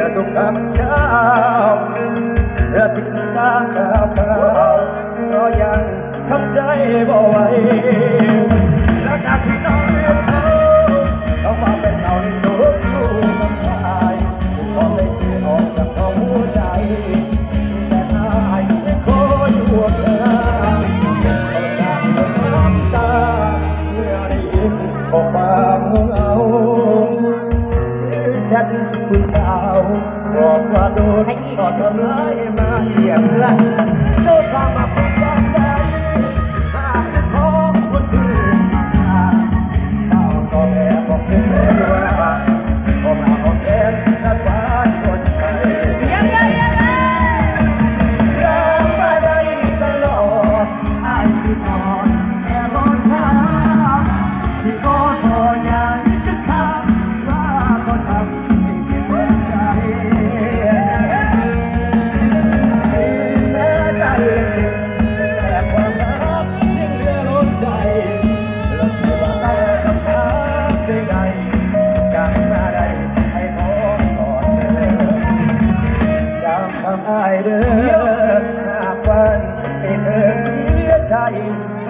กับเช้าเรือปิดตาขาวขาวก็ยังทำใจบ่ไหวแล้วจากที่น้องเลือกเขาเขามาเป็นเราในโลกคู่สบายผมขอเลยชื่อออกจากหัวใจ แต่อายไม่ขออยู่ข้างเขาสร้างเรื่องน้ำตาเมื่อได้ยินบอกความ ผู้สาวบอกว่าโดนก็ทำร้ายมาเหยียบเพื่อนโดนทำมา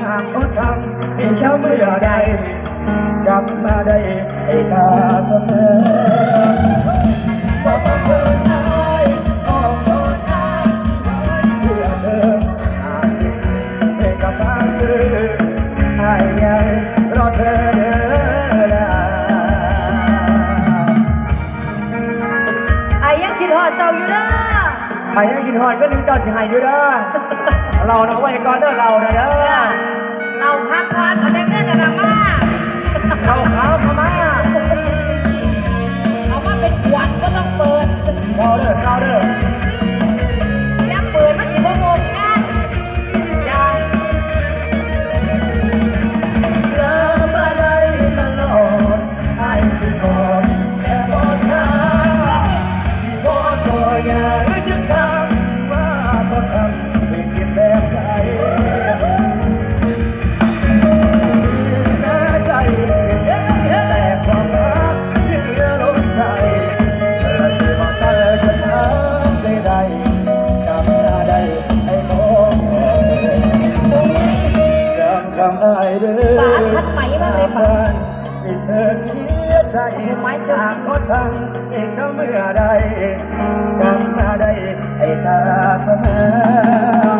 หากเขาทำให้ช้ำเมื่อใด กลับมาได้ให้เธอเสมอ ใครยังกินหอยก็ดึงเจ้าสิหายอยู่เด้อเราเนาะไว้ก่อนเด้อเราเด้อ เราพักผ่อน จำคำอ้ายเด้อปาทัดไหมมาเลยปาให้เธอเสียใจหากเขาทำให้ฉันเมื่อใดกลับมาได้ให้เธอเสมอเชื่อว่าบอกต้องเธอ